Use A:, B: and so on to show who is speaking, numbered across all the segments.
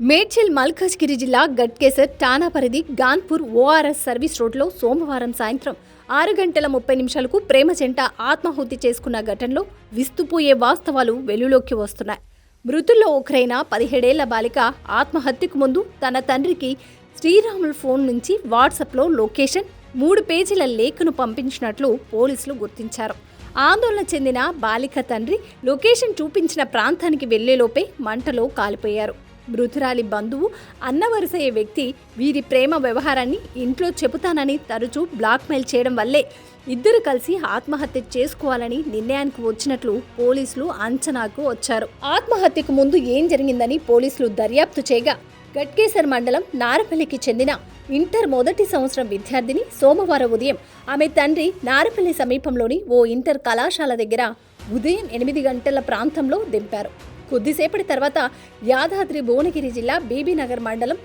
A: మేడ్చల్ మల్కాజ్గిరి జిల్లా గట్కేసర్ టానా పరిధి Ghanpur ORS service రోడ్లో సోమవారం సాయంత్రం ఆరు గంటల ముప్పై నిమిషాలకు ప్రేమ జంట ఆత్మాహుతి చేసుకున్న ఘటనలో విస్తుపోయే వాస్తవాలు వెలుగులోకి వస్తున్నాయి. మృతుల్లో ఒకరైన పదిహేడేళ్ళ బాలిక ఆత్మహత్యకు ముందు తన తండ్రికి శ్రీరాములు ఫోన్ నుంచి వాట్సాప్లో లొకేషన్ మూడు పేజీల లేఖను పంపించినట్లు పోలీసులు గుర్తించారు. ఆందోళన చెందిన బాలిక తండ్రి లొకేషన్ చూపించిన ప్రాంతానికి వెళ్ళేలోపే మంటలో కాలిపోయారు. మృతురాలి బంధువు అన్నవరుసయ్యే వ్యక్తి వీరి ప్రేమ వ్యవహారాన్ని ఇంట్లో చెబుతానని తరచూ బ్లాక్మెయిల్ చేయడం వల్లే ఇద్దరు కలిసి ఆత్మహత్య చేసుకోవాలని నిర్ణయానికి వచ్చినట్లు పోలీసులు అంచనాకు వచ్చారు. ఆత్మహత్యకు ముందు ఏం జరిగిందని పోలీసులు దర్యాప్తు చేయగా గట్కేసర్ మండలం నారపల్లికి చెందిన ఇంటర్ మొదటి సంవత్సరం విద్యార్థిని సోమవారం ఉదయం ఆమె తండ్రి నారపల్లి సమీపంలోని ఓ ఇంటర్ కళాశాల దగ్గర ఉదయం ఎనిమిది గంటల ప్రాంతంలో దింపారు. కొద్దిసేపటి తర్వాత యాదాద్రి భువనగిరి జిల్లా బీబీనగర్ మండలం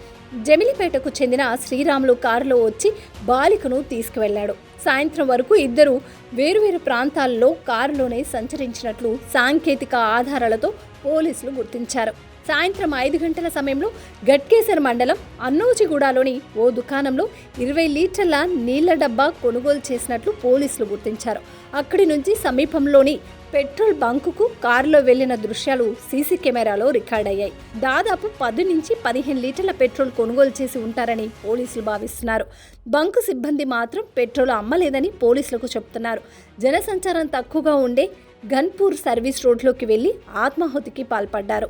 A: జమిలిపేటకు చెందిన శ్రీరాములు కారులో వచ్చి బాలికను తీసుకువెళ్ళాడు. సాయంత్రం వరకు ఇద్దరు వేరువేరు ప్రాంతాల్లో కారులోనే సంచరించినట్లు సాంకేతిక ఆధారాలతో పోలీసులు గుర్తించారు. సాయంత్రం ఐదు గంటల సమయంలో గట్కేసర్ మండలం అన్నోజిగూడలోని ఓ దుకాణంలో ఇరవై లీటర్ల నీళ్ళ డబ్బా కొనుగోలు చేసినట్లు పోలీసులు గుర్తించారు. అక్కడి నుంచి సమీపంలోని పెట్రోల్ బంకుకు కారులో వెళ్ళిన దృశ్యాలు సీసీ కెమెరాలో రికార్డయ్యాయి. దాదాపు పది నుంచి పదిహేను లీటర్ల పెట్రోల్ కొనుగోలు చేసి ఉంటారని పోలీసులు భావిస్తున్నారు. బంకు సిబ్బంది మాత్రం పెట్రోల్ అమ్మలేదని పోలీసులకు చెప్తున్నారు. జనసంచారం తక్కువగా ఉండే గన్పూర్ సర్వీస్ రోడ్లోకి వెళ్ళి ఆత్మాహుతికి పాల్పడ్డారు.